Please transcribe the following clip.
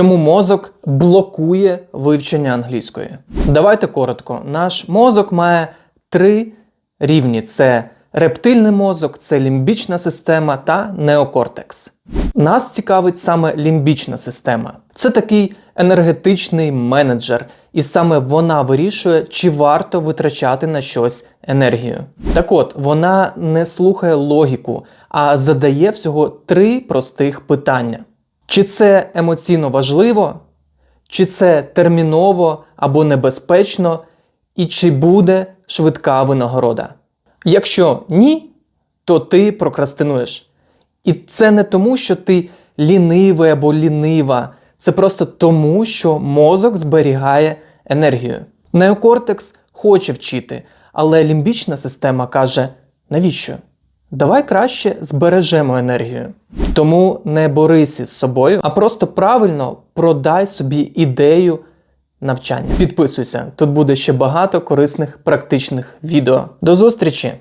Чому мозок блокує вивчення англійської? Давайте коротко. Наш мозок має три рівні: це рептильний мозок, це лімбічна система та неокортекс. Нас цікавить саме лімбічна система. Це такий енергетичний менеджер, і саме вона вирішує, чи варто витрачати на щось енергію. Так от, вона не слухає логіку, а задає всього три простих питання: чи це емоційно важливо, чи це терміново або небезпечно, і чи буде швидка винагорода. Якщо ні, то ти прокрастинуєш. І це не тому, що ти лінивий або лінива. Це просто тому, що мозок зберігає енергію. Неокортекс хоче вчити, але лімбічна система каже: навіщо? Давай краще збережемо енергію. Тому не борися з собою, а просто правильно продай собі ідею навчання. Підписуйся, тут буде ще багато корисних практичних відео. До зустрічі!